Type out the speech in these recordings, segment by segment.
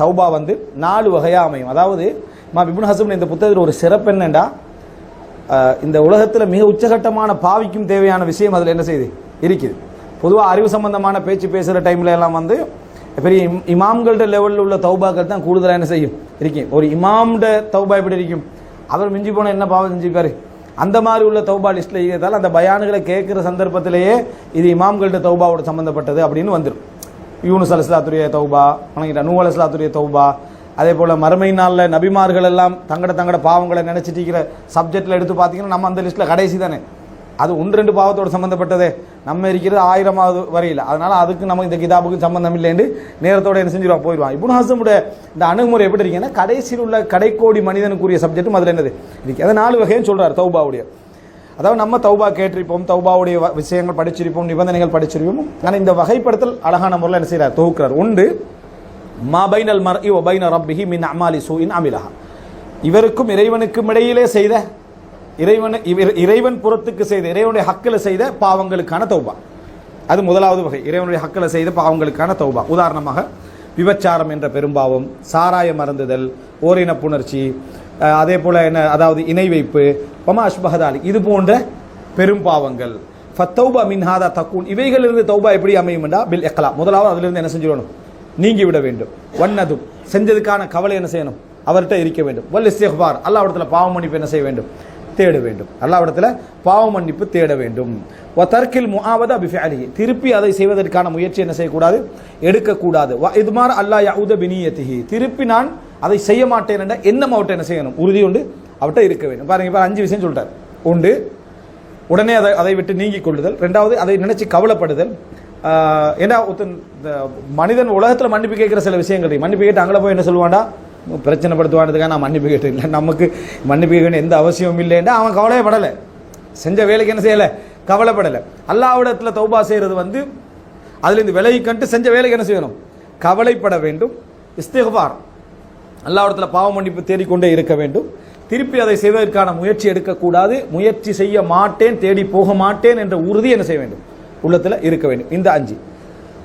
தௌபா வந்து நாலு வகையாக அமையும். அதாவது மா இப்னு ஹசம் இந்த புத்தகத்தில் ஒரு சிறப்பு என்னண்டா இந்த உலகத்தில் மிக உச்சகட்டமான பாவிக்கும் தேவையான விஷயம் அதில் என்ன செய்யுது இருக்குது. பொதுவாக அறிவு சம்பந்தமான பேச்சு பேசுகிற டைமில் எல்லாம் வந்து பெரிய இம் இமாம்கள்ட லெவலில் உள்ள தௌபாக்கள் தான் கூடுதலாக என்ன செய்யும்? இருக்கும் ஒரு இமாம்ட தௌபா எப்படி இருக்கும்? அவர் மிஞ்சி போனால் என்ன பாவம் செஞ்சுப்பாரு அந்த மாதிரி உள்ள தௌபா லிஸ்ட்டில் இருக்கிறதால அந்த பயானுகளை கேட்குற சந்தர்ப்பத்திலேயே இது இமாம்கள்ட தௌபாவோட சம்மந்தப்பட்டது அப்படின்னு வந்துடும் யூனுஸ் அலிஸ்லாத்துரிய தௌபா வணங்கிட்டா நூ அலிஸ்லாத்துரிய தௌபா. அதே போல் மறுமை நாளில் நபிமார்கள் எல்லாம் தங்கட தங்கட பாவங்களை நினைச்சிட்டு இருக்கிற சப்ஜெக்டில் எடுத்து பார்த்தீங்கன்னா நம்ம அந்த லிஸ்ட்டில் கடைசி தானே. அது ஒன்று ரெண்டு பாவத்தோடு சம்மந்தப்பட்டதே நம்ம இருக்கிறது ஆயிரமாவது வரையில். அதனால் அதுக்கு நம்ம இந்த கிதாபுக்கு சம்மந்தம் இல்லைன்னு நேரத்தோட என்ன செஞ்சிருவா? போயிடுவான் இப்போ ஹசமுடைய இந்த அணுகுமுறை எப்படி இருக்குன்னா கடைசியில் உள்ள கடைக்கோடி மனிதனுக்குரிய சப்ஜெக்ட்டும் அதில் என்னது? இன்றைக்கி அதை நாலு வகையும் சொல்கிறார் தௌபாவுடைய. அதாவது நம்ம தௌபா கேட்டிருப்போம் தௌபாவுடைய விஷயங்கள் படிச்சிருப்போம் நிபந்தனைகள் படிச்சிருப்போம். ஆனால் இந்த வகைப்படுத்தல் அழகான முறையில் என்ன செய்கிறார் தொகுக்கிறார். ஒன்று மர் இ ஒபைன ரப்பிஹி மின் அமாலி சூஇன் அமிலஹா. இவருக்கும் இறைவனுக்கும் இடையிலே செய்த இறைவன் இவர் இறைவன் புறத்துக்கு செய்த இறைவனுடைய ஹக்கில் செய்த பாவங்களுக்கான தௌபா. அது முதலாவது வகை. இறைவனுடைய ஹக்கில் செய்த பாவங்களுக்கான தௌபா. உதாரணமாக விபச்சாரம் என்ற பெரும்பாவம் சாராய மறந்துதல் ஓரின புணர்ச்சி அதே போல் என்ன அதாவது இணை வைப்பு பமா அஷ்பஹதாலி இது போன்ற பெரும் பாவங்கள். ஃபத்தௌபா மின்ஹாதா தக்கூன் இவைகளிலிருந்து தௌபா எப்படி அமையும்டா பில் எக்கலா முதலாவது அதிலிருந்து என்ன செஞ்சிடணும்? நீங்கி விட வேண்டும். வன்னதும் செஞ்சதுக்கான கவலை என்ன செய்யணும்? அவர்கிட்ட இருக்க வேண்டும். வல் இஸ்திக்பார் அல்லாவிடத்துல பாவ மன்னிப்பு என்ன செய்ய வேண்டும்? தேட வேண்டும். அல்லாவிடத்துல பாவ மன்னிப்பு தேட வேண்டும். வ தர்க்கில் முஆவதா பிஃஅலிஹி திருப்பி அதை செய்வதற்கான முயற்சி என்ன செய்யக்கூடாது? எடுக்கக்கூடாது. வ இதுமார் அல்லாஹ் யஊத பினியத்திஹி திருப்பி நான் அதை செய்ய மாட்டேன் என்ற எண்ணம் அவர்கிட்ட என்ன செய்யணும்? உறுதி உண்டு. அவர்கிட்ட இருக்க வேண்டும். பாருங்க இப்போ அஞ்சு விஷயம் சொல்லிட்டார். உண்டு. உடனே அதை அதை விட்டு நீங்கிக் கொள்ளுதல். ரெண்டாவது அதை நினைச்சு கவலைப்படுதல். ஏன்னா ஒருத்தன் இந்த மனிதன் உலகத்தில் மன்னிப்பு கேட்குற சில விஷயங்கள் மன்னிப்பு கேட்டு அங்கே போய் என்ன சொல்லுவான்டா? பிரச்சனைப்படுத்துவானதுக்காக நான் மன்னிப்பு கேட்டேன் இல்லை. நமக்கு மன்னிப்பு கேட்க எந்த அவசியமும் இல்லைன்னா அவன் கவலையே படலை செஞ்ச வேலைக்கு என்ன செய்யலை? கவலைப்படலை. அல்லாவிடத்தில் தௌபா செய்கிறது வந்து அதுலேருந்து விலகி கண்டு செஞ்ச வேலைக்கு என்ன செய்யணும்? கவலைப்பட வேண்டும். இஸ்திஃபார் அல்லாவிடத்தில் பாவ மன்னிப்பு தேடிக்கொண்டே இருக்க வேண்டும் திருப்பி அதை செய்வதற்கான முயற்சி எடுக்கக்கூடாது முயற்சி செய்ய மாட்டேன் தேடி போக மாட்டேன் என்ற உறுதி என்ன செய்ய வேண்டும் உள்ளத்தில் இருக்க வேண்டும் இந்த அஞ்சு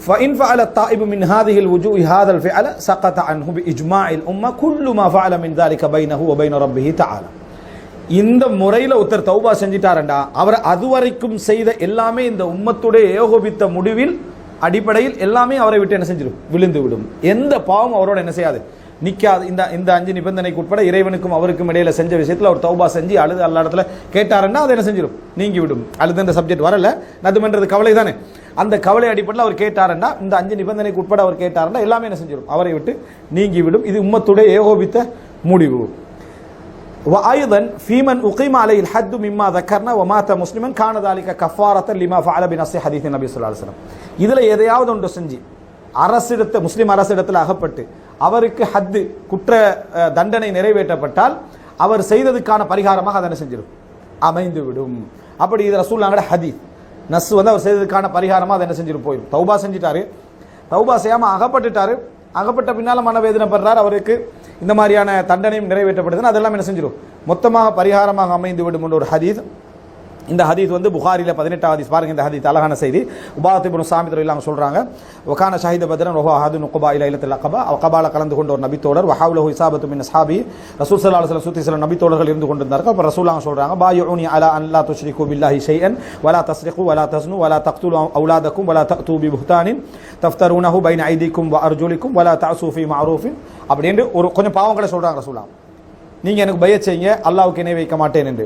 فإن فعل الطائب من هذه الوجوه هذا الفعل سقط عنه بإجماع الأمة كل ما فعل من ذلك بينه وبين ربه تعالى இந்த முறையில் ஒருத்தர் தௌபா செஞ்சிட்டாரண்டா அவர் அதுவரைக்கும் செய்த எல்லாமே இந்த உம்மத்துடைய ஏகோபித்த முடிவில் அடிப்படையில் எல்லாமே அவரை விட்டு என்ன செஞ்சிடும் விழுந்து விடும் எந்த பாவம் அவரோட என்ன செய்யாது நிக்காது இந்த இந்த அஞ்சு நிபந்தனைக்கு உட்பட இறைவனுக்கும் அவருக்கும் இடையில செஞ்ச விஷயத்தில் அவர் தௌபா செஞ்சு அழுது அல்ல இடத்துல கேட்டாருன்னா அதை என்ன செஞ்சிடும் நீங்கி விடும் அழுதுன்ற சப்ஜெக்ட் வரல நதுமன்றது கவலை தானே அந்த கவலை அடிப்படையில் அவர் கேட்டாருன்னா இந்த அஞ்சு நிபந்தனைக்கு உட்பட அவர் கேட்டாருன்னா எல்லாமே என்ன செஞ்சிடும் அவரை விட்டு நீங்கி விடும் இது உம்மத்துடைய ஏகோபித்த முடிவு وأيضا في من أقيم عليه الحد مما ذكرنا ومات مسلما كان ذلك كفارة لما فعل بنص حديث النبي صلى الله عليه وسلم இதில் எதையாவது ஒன்று செஞ்சு அரசிடத்தை முஸ்லிம் அரசிடத்தில் அகப்பட்டு அவருக்கு ஹத்து குற்ற தண்டனை நிறைவேற்றப்பட்டால் அவர் செய்ததுக்கான பரிகாரமாக அதை என்ன செஞ்சிடும் அமைந்து விடும் அப்படி இது ரசூல்லாங்கட ஹதி நஸ் வந்து அவர் செய்ததுக்கான பரிகாரமாக அதை என்ன செஞ்சிட்டு போயிடும் தௌபா செஞ்சிட்டாரு. தௌபா செய்யாமல் அகப்பட்டுட்டாரு. அகப்பட்ட பின்னால் மனவேதனைப்படுறார் அவருக்கு. இந்த மாதிரியான தண்டனையும் நிறைவேற்றப்படுதுன்னா அதெல்லாம் என்ன செஞ்சிடும் மொத்தமாக பரிகாரமாக அமைந்து விடும் என்ற ஒரு ஹதீஸ். இந்த ஹதீஸ் வந்து புகாரியில் பதினெட்டாம் ஹதீஸ். பாருங்க இந்த ஹதீஸ் அழகான செய்தி. உபாத்திபுன் சாமித் இல்லாம சொல்கிறாங்க ஒகான ஷாஹித பத்ரன் ரொஹா ஹது நுகுபா இல இல்லத்தில் அக்கபா அகபால கலந்து கொண்ட ஒரு நபித்தோடர் வஹாவுல ஹிசாபத்து மின் ஹாபி ரசூல் சல்லா சில சுத்தி சில நபித்தோடர்கள் இருந்து கொண்டிருந்தார்கள். அப்ப ரசூலாங்க பா பாயுனி அலா அல்லா துஷ்ரிகு பில்லாஹி ஷைஅன் வலா தஸ்ரிகு வலா தஸ்னு வலா தக்துலு அவுலாதக்கும் வலா தூபி பி புஹ்தானின் தஃப்தருனஹு பைன் ஐதிக்கும் அர்ஜுலிக்கும் வலா தாசூஃபி மாரூஃபின். அப்படின்ட்டு அப்படின்னு ஒரு கொஞ்சம் பாவங்களை சொல்கிறாங்க ரசூலா நீங்கள் எனக்கு பய செய்யுங்க அல்லாவுக்கு இணை வைக்க மாட்டேன் என்று.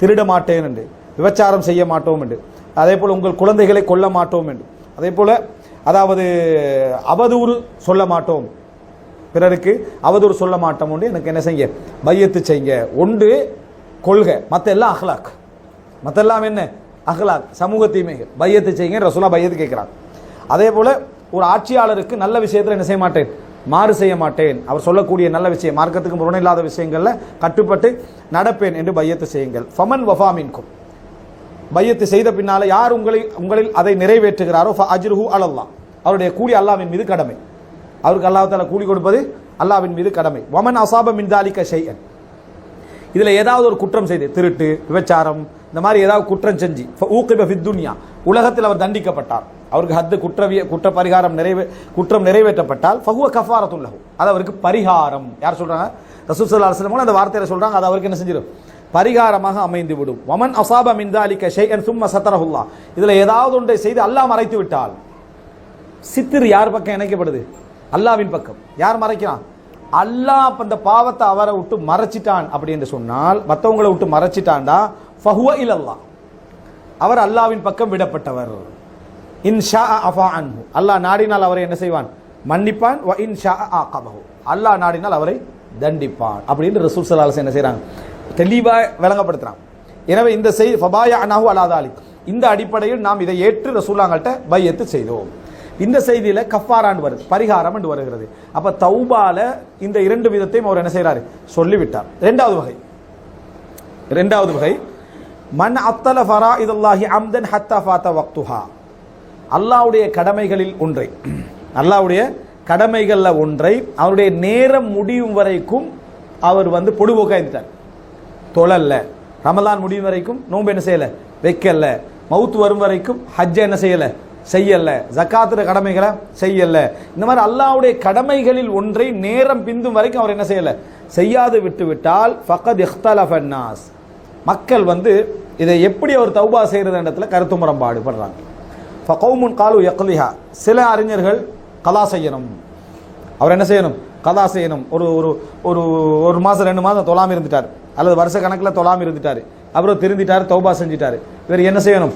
திருட மாட்டேன் என்று. விபச்சாரம் செய்ய மாட்டோம் என்று. அதே போல் உங்கள் குழந்தைகளை கொல்ல மாட்டோம் என்று. அதே போல் அதாவது அவதூறு சொல்ல மாட்டோம். பிறருக்கு அவதூறு சொல்ல மாட்டோம் என்று எனக்கு என்ன செய்ய பையத்து செய்யுங்க. ஒன்று கொள்கை. மற்ற எல்லாம் அஹ்லாக் மற்ற எல்லாம் என்ன? அஹ்லாக் சமூக தீமைகள். பையத்து செய்யுங்க. ரசூலா பையத்து கேட்குறாங்க அதே போல் ஒரு ஆட்சியாளருக்கு நல்ல விஷயத்தில் என்ன செய்ய மாட்டேன்? மாறு செய்ய மாட்டேன். அவர் சொல்லக்கூடிய நல்ல விஷயம் மார்க்கத்துக்கு முரணில்லாத விஷயங்களில் கட்டுப்பட்டு நடப்பேன் என்று பையத்து செய்யுங்கள். ஃபமன் வஃபாமின்கும் மையத்தை செய்த பின்னால யார் உங்களை உங்களில் அதை நிறைவேற்றுகிறாரோ அஜ்ருஹு அலல்லா அவருடைய கூலி அல்லாவின் மீது கடமை. அவருக்கு அல்லாஹால கூலி கொடுப்பது அல்லாவின் மீது கடமை. வமன் அசாப மின் செய்யன் இதில் இதுல ஏதாவது ஒரு குற்றம் செய்து திருட்டு விபச்சாரம் இந்த மாதிரி ஏதாவது குற்றம் செஞ்சு ஊக்கிப வித்துன்யா உலகத்தில் அவர் தண்டிக்கப்பட்டார். அவருக்கு ஹத்து குற்றவிய குற்ற பரிகாரம் நிறைவே குற்றம் நிறைவேற்றப்பட்டால் ஃபகுவ கஃபாரத்துல்லஹு அது அவருக்கு பரிகாரம். யார் சொல்றாங்க? ரசூல் ஸல்லல்லாஹு அலைஹி அந்த வார்த்தையில் சொல்றாங்க அது அவருக்கு என்ன செஞ்சிடும் பரிகாரமாக அமைந்து விடும் வமன் அசாப மின்தாலி தாலிக என் சும்ம சத்தரஹுல்லா. இதுல ஏதாவது ஒன்றை செய்து அல்லாஹ் மறைத்து விட்டால் சித்திர் யார் பக்கம் இணைக்கப்படுது? அல்லாவின் பக்கம். யார் மறைக்கிறான்? அல்லாஹ் அந்த இந்த பாவத்தை அவரை விட்டு மறைச்சிட்டான் அப்படின்னு சொன்னால் மற்றவங்களை விட்டு மறைச்சிட்டான்டா ஃபஹுவ இலல்லாஹ் அவர் அல்லாவின் பக்கம் விடப்பட்டவர். இன்ஷா அஃபா அன்பு அல்லாஹ் நாடினால் அவரை என்ன செய்வான்? மன்னிப்பான். வ இன்ஷா ஆகபஹு. அல்லாஹ் நாடினால் அவரை தண்டிப்பான். அப்படின்னு ரசூல் என்ன செய்றாங்க? தெளிவாக விளங்கப்படுத்துகிறான் எனவே இந்த செய் ஃபபாயா அனாஹு அலாதாலி இந்த அடிப்படையில் நாம் இதை ஏற்று ரசூலாங்கள்ட்ட பையத்து செய்தோம். இந்த செய்தியில் கஃபாரான் வருது பரிகாரம் என்று வருகிறது. அப்போ தௌபால இந்த இரண்டு விதத்தையும் அவர் என்ன செய்கிறாரு சொல்லிவிட்டார். ரெண்டாவது வகை. ரெண்டாவது வகை. மன் அத்தல ஃபரா இதுல்லாஹி அம்தன் ஹத்தா ஃபாத்த வக்துஹா. அல்லாவுடைய கடமைகளில் ஒன்றை. அல்லாவுடைய கடமைகளில் ஒன்றை. அவருடைய நேரம் முடியும் வரைக்கும் அவர் வந்து பொடுபோக்கா இருந்துட்டார். தொழல்ல. ரமலான் முடியும் வரைக்கும் நோன்பு என்ன செய்யல? வைக்கல மவுத் வரும் வரைக்கும் ஹஜ்ஜை என்ன செய்யலை? செய்யல. ஜக்காத்துற கடமைகளை செய்யலை. இந்த மாதிரி அல்லாவுடைய கடமைகளில் ஒன்றை நேரம் பிந்தும் வரைக்கும் அவர் என்ன செய்யலை? செய்யாது விட்டு விட்டால் ஃபகத் இஹ்தலஃபன்னாஸ் மக்கள் வந்து இதை எப்படி அவர் தௌபா செய்கிறது இடத்துல கருத்து முரம்பாடு படுறாங்க. ஃபகௌமுன் காலு யக்லிஹா சில அறிஞர்கள் கலா செய்யணும். அவர் என்ன செய்யணும்? கதா செய்யணும். ஒரு ஒரு ஒரு ஒரு மாதம் ரெண்டு மாதம் தொழாமல் இருந்துட்டார். அல்லது வருஷ கணக்கில் தொழாமல் இருந்துட்டார். அப்புறம் திருந்திட்டார் தௌபா செஞ்சிட்டார். இவர் என்ன செய்யணும்?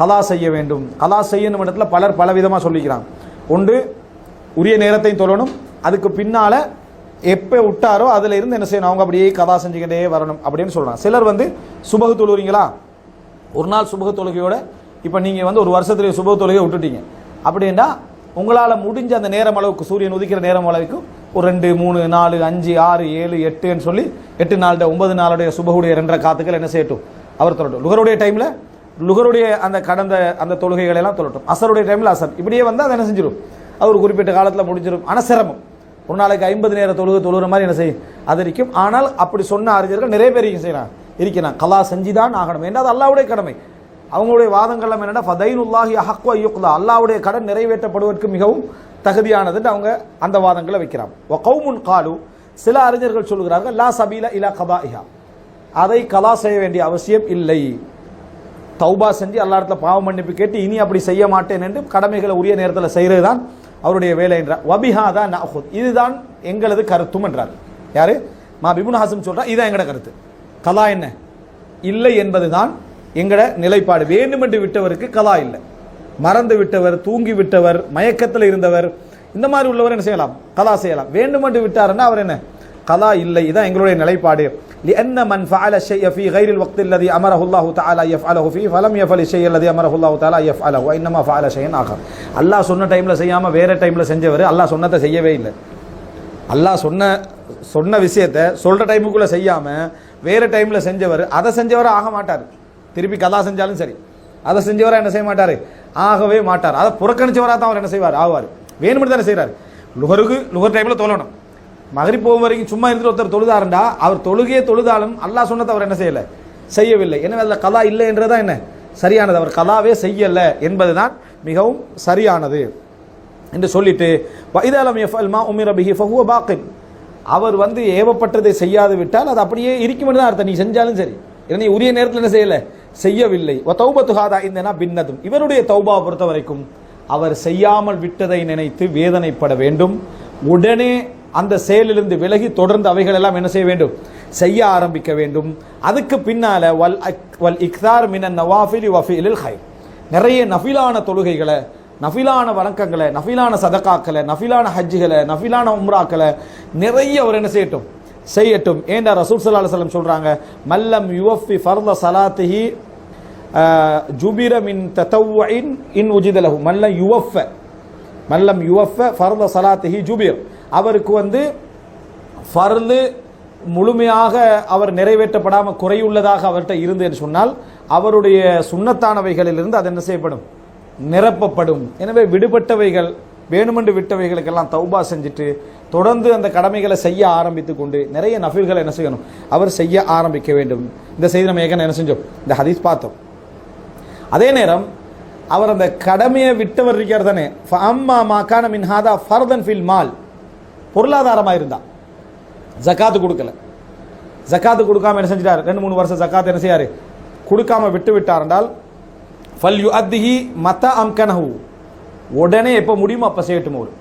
கலா செய்ய வேண்டும். கலா செய்யணும் இடத்துல பலர் பல விதமாக சொல்லிக்கிறாங்க. ஒன்று உரிய நேரத்தையும் தொழணும். அதுக்கு பின்னால் எப்போ விட்டாரோ அதில் இருந்து என்ன செய்யணும்? அவங்க அப்படியே கதா செஞ்சுக்கிட்டே வரணும் அப்படின்னு சொல்கிறாங்க சிலர் வந்து சுபகு தொழுகிறீங்களா ஒரு நாள் சுபக தொழுகையோட இப்போ நீங்கள் வந்து ஒரு வருஷத்துலேயே சுபக தொழுகையை விட்டுட்டீங்க. அப்படின்னா உங்களால் முடிஞ்ச அந்த நேரம் அளவுக்கு சூரியன் உதிக்கிற நேரம் அளவுக்கு ஒரு ரெண்டு மூணு நாலு அஞ்சு ஆறு ஏழு எட்டுன்னு சொல்லி எட்டு நாளுடைய ஒன்பது நாளுடைய சுபகுடைய ரெண்டரை காத்துக்கள் என்ன செய்யட்டும்? அவர் தொழட்டும். லுகருடைய டைமில் லுகருடைய அந்த கடந்த அந்த தொழுகைகளை எல்லாம் தொழட்டும். அசருடைய டைமில் அசர். இப்படியே வந்து அதை என்ன செஞ்சிடும் அவர் குறிப்பிட்ட காலத்தில் முடிஞ்சிடும் ஆனால் சிரமம். ஒரு நாளைக்கு ஐம்பது நேர தொழுகை தொழுகிற மாதிரி என்ன செய்யும் அது இருக்கும் ஆனால் அப்படி சொன்ன அறிஞர்கள் நிறைய பேர் இங்க இருக்கிறான் கலா செஞ்சுதான் ஆகணும். ஏன்னா அது அல்லாவுடைய கடமை. அவங்களுடைய வாதங்கள்லாம் என்னென்னா ஃபதைனுல்லாஹி அஹக்வ ஐயுக்லா. அல்லாவுடைய கடன் நிறைவேற்றப்படுவதற்கு மிகவும் தகுதியானதுன்னு அவங்க அந்த வாதங்களை வைக்கிறாங்க. ஒ கவுமுன் காலு சில அறிஞர்கள் சொல்கிறார்கள் லா சபீல இலா கபாஇஹா அதை கலா செய்ய வேண்டிய அவசியம் இல்லை. தௌபா செஞ்சு எல்லா இடத்துல பாவ மன்னிப்பு கேட்டு இனி அப்படி செய்ய மாட்டேன் என்று கடமைகளை உரிய நேரத்தில் செய்கிறது தான் அவருடைய வேலை என்றார். வபிஹா தான் நஹுத் இதுதான் எங்களது கருத்தும் என்றார். யார்? மா பிபுன் ஹாசம் சொல்கிறார் இதுதான் எங்களோட கருத்து. கலா என்ன? இல்லை என்பது தான் எங்களோட நிலைப்பாடு. வேண்டுமென்று விட்டவருக்கு கலா இல்லை. மறந்து விட்டவர் தூங்கி விட்டவர் மயக்கத்தில் இருந்தவர் இந்த மாதிரி உள்ளவர் என்ன செய்யலாம் கலா செய்யலாம் வேண்டுமென்று விட்டாருன்னா அவர் என்ன கலா இல்லை இதான் எங்களுடைய நிலைப்பாடு لأن من فعل الشيء في غير الوقت الذي أمره الله تعالى يفعله فيه فلم يفعل الشيء الذي أمره الله تعالى يفعله وإنما فعل شيئا آخر அல்லாஹ் சொன்ன டைம்ல செய்யாம வேற டைம்ல செஞ்சவர் அல்லாஹ் சொன்னதை செய்யவே இல்லை அல்லாஹ் சொன்ன சொன்ன விஷயத்த சொல்ற டைமுக்குள்ள செய்யாம வேற டைம்ல செஞ்சவர் அதை செஞ்சவர் ஆக மாட்டார் திருப்பி கதா செஞ்சாலும் சரி அதை செஞ்சவரா என்ன செய்ய மாட்டாரு ஆகவே மாட்டார். அதை புறக்கணிச்சவராக தான் அவர் என்ன செய்வார்? ஆவார். வேணுமென்று தானே செய்கிறார் லுகருக்கு லுகர் டைமில் தொழணும். மகரி போகும் வரைக்கும் சும்மா இருந்துட்டு ஒருத்தர் தொழுதாருண்டா அவர் தொழுகையே தொழுதாலும் அல்லா சொன்னதை அவர் என்ன செய்யலை? செய்யவில்லை. எனவே அதில் கலா இல்லை என்றதான் என்ன? சரியானது. அவர் கலாவே என்பது என்பதுதான் மிகவும் சரியானது. என்று சொல்லிட்டு வைதாலம் எஃப் அல்மா உமிர பிஹி ஃபஹுவ பாக்கின். அவர் வந்து ஏவப்பட்டதை செய்யாது விட்டால் அது அப்படியே இருக்கும் தான் அர்த்தம். நீ செஞ்சாலும் சரி. ஏன்னா நீ உரிய நேரத்தில் என்ன செய்யலை? செய்யவில்லை. வ இந்தனா பின்னதும். இவருடைய தௌபா பொறுத்த வரைக்கும் அவர் செய்யாமல் விட்டதை நினைத்து வேதனைப்பட வேண்டும். உடனே அந்த செயலிலிருந்து விலகி தொடர்ந்து அவைகள் எல்லாம் என்ன செய்ய வேண்டும்? செய்ய ஆரம்பிக்க வேண்டும். அதுக்கு பின்னால வல் அக்- வல் இக்தார் மினன் நவாஃபிலி வஃபீலில் ஹை நிறைய நஃபிலான தொழுகைகளை நஃபிலான வணக்கங்களை நஃபிலான சதக்காக்களை நஃபிலான ஹஜ்ஜுகளை நஃபிலான உம்ராக்களை நிறைய அவர் என்ன செய்யட்டும்? செய்யட்டும். ஏண்டா ரசூல் சல்லா அலுவலம் சொல்கிறாங்க மல்லம் யுவஃபி ஃபர்த ஸலாத்திஹி ஆஹ், ஜுபிர மின் இன் உஜிதலகு மல்லம் யுவஃப மல்லம் யுவஃப ஃபர்த ஸலாத்திஹி ஜுபிர். அவருக்கு வந்து ஃபர்லு முழுமையாக அவர் நிறைவேற்றப்படாமல் குறையுள்ளதாக அவர்கிட்ட இருந்து என்று சொன்னால் அவருடைய சுண்ணத்தானவைகளிலிருந்து அது என்ன செய்யப்படும்? நிரப்பப்படும். எனவே விடுபட்டவைகள் வேணுமென்று விட்டவைகளுக்கெல்லாம் தௌபா செஞ்சுட்டு தொடர்ந்து அந்த கடமைகளை செய்ய ஆரம்பித்து கொண்டு நிறைய நஃபில்களை என்ன செய்யணும்? அவர் செய்ய ஆரம்பிக்க வேண்டும். இந்த செய்தி நம்ம ஏற்கனவே என்ன செஞ்சோம்? இந்த ஹதீஸ் பார்த்தோம். அதே நேரம் அவர் அந்த கடமையை விட்டவர் இருக்கார் தானே. அம்மா மாக்கான மின்ஹாதா ஃபர்தன் ஃபில் மால். பொருளாதாரமாக இருந்தா ஜக்காத்து கொடுக்கல. ஜக்காத்து கொடுக்காம என்ன செஞ்சிட்டார்? ரெண்டு மூணு வருஷம் ஜக்காத்து என்ன செய்யாரு? கொடுக்காம விட்டு விட்டார் என்றால் ஃபல் யு அத்திஹி மத்த அம்கனஹூ உடனே எப்போ முடியுமோ அப்போ செய்யட்டும் ஒரு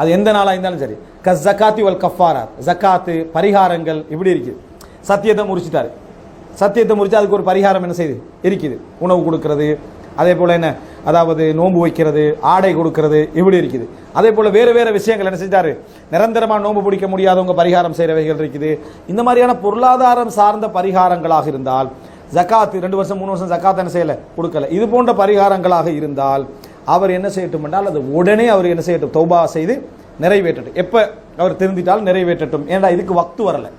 அது எந்த நாளாக இருந்தாலும் சரி. க ஜக்காத்தி வல் கஃபாராத் ஜக்காத்து பரிகாரங்கள் இப்படி இருக்குது. சத்தியத்தை முறிச்சிட்டாரு. சத்தியத்தை முறிச்சு அதுக்கு ஒரு பரிகாரம் என்ன செய்யுது இருக்குது. உணவு கொடுக்கறது. அதே போல் என்ன? அதாவது நோன்பு வைக்கிறது ஆடை கொடுக்கறது இப்படி இருக்குது. அதே போல் வேறு வேறு விஷயங்கள் என்ன செஞ்சார்? நிரந்தரமாக நோன்பு பிடிக்க முடியாதவங்க பரிகாரம் செய்கிறவைகள் இருக்குது. இந்த மாதிரியான பொருளாதாரம் சார்ந்த பரிகாரங்களாக இருந்தால் ஜக்காத்து ரெண்டு வருஷம் மூணு வருஷம் ஜக்காத் என்ன செய்யலை? கொடுக்கல. இது போன்ற பரிகாரங்களாக இருந்தால் அவர் என்ன செய்யட்டும் என்றால் அது உடனே அவர் என்ன செய்யட்டும் தௌபா செய்து நிறைவேற்றட்டும். எப்போ அவர் திருந்திட்டால் நிறைவேற்றட்டும். ஏன்டா இதுக்கு வக்து வரலை.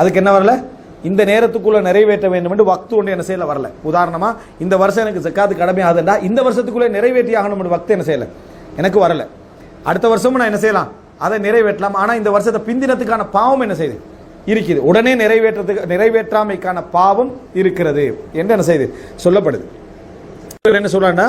அதுக்கு என்ன வரல? இந்த நேரத்துக்குள்ளே நிறைவேற்ற வேண்டும் என்று வக்து ஒன்று என்ன செய்யல வரல. உதாரணமாக இந்த வருஷம் எனக்கு ஜக்காத்து கடமை ஆகுதுண்டா இந்த வருஷத்துக்குள்ளே நிறைவேற்றி ஆகணும் என்று வக்து என்ன செய்யலை? எனக்கு வரல. அடுத்த வருஷமும் நான் என்ன செய்யலாம்? அதை நிறைவேற்றலாம். ஆனால் இந்த வருஷத்தை பிந்தினத்துக்கான பாவம் என்ன செய்யுது இருக்குது. உடனே நிறைவேற்றத்துக்கு நிறைவேற்றாமைக்கான பாவம் இருக்கிறது என்று என்ன செய்யுது சொல்லப்படுது. என்ன சொல்கிறான்னா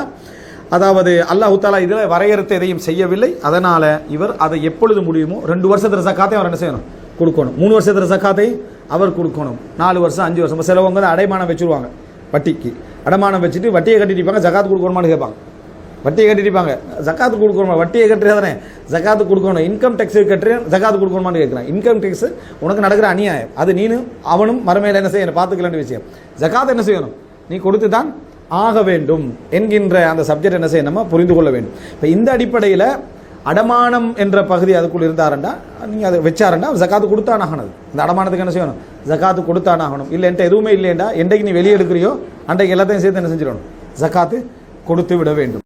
அதாவது அல்லாஹு தாலா இதில் வரையறுத்து எதையும் செய்யவில்லை. அதனால் இவர் அதை எப்பொழுது முடியுமோ ரெண்டு வருஷத்தில் சக்காத்தையும் அவர் என்ன செய்யணும்? கொடுக்கணும். மூணு வருஷத்தில் சக்காத்தை அவர் கொடுக்கணும். நாலு வருஷம் அஞ்சு வருஷம். சிலவங்க வந்து அடைமானம் வச்சிருவாங்க. வட்டிக்கு. அடமானம் வச்சுட்டு வட்டியை கட்டிட்டு ஜக்காத்து கொடுக்கணுமான்னு கேட்பாங்க. வட்டியை கட்டிருப்பாங்க ஜக்காத்து கொடுக்கணுமா? வட்டியை கட்டுறது தானே. ஜக்காத்து கொடுக்கணும். இன்கம் டேக்ஸ் கட்டுறேன் ஜக்காத்து கொடுக்கணுமான்னு கேட்குறேன். இன்கம் டேக்ஸ் உனக்கு நடக்கிற அநியாயம். அது நீனும் அவனும் மறுமையில் என்ன செய்யணும்? பார்த்துக்கலான்னு விஷயம். ஜக்காத் என்ன செய்யணும்? நீ கொடுத்து தான் ஆக வேண்டும் என்கின்ற அந்த சப்ஜெக்ட் என்ன செய்யணும் நம்ம புரிந்து கொள்ள வேண்டும். இப்போ இந்த அடிப்படையில் அடமானம் என்ற பகுதி அதுக்குள் இருந்தாருண்டா நீங்கள் அதை வச்சாருண்டா ஜக்காத்து கொடுத்தானாகணும் இந்த அடமானத்துக்கு என்ன செய்யணும்? ஜக்காத்து கொடுத்தானாகணும். இல்லை என்கிட்ட எதுவுமே இல்லையேண்டா என்றைக்கு நீ வெளியே எடுக்கிறியோ அன்றைக்கு எல்லாத்தையும் சேர்த்து என்ன செஞ்சிடணும்? ஜக்காத்து கொடுத்து விட வேண்டும்.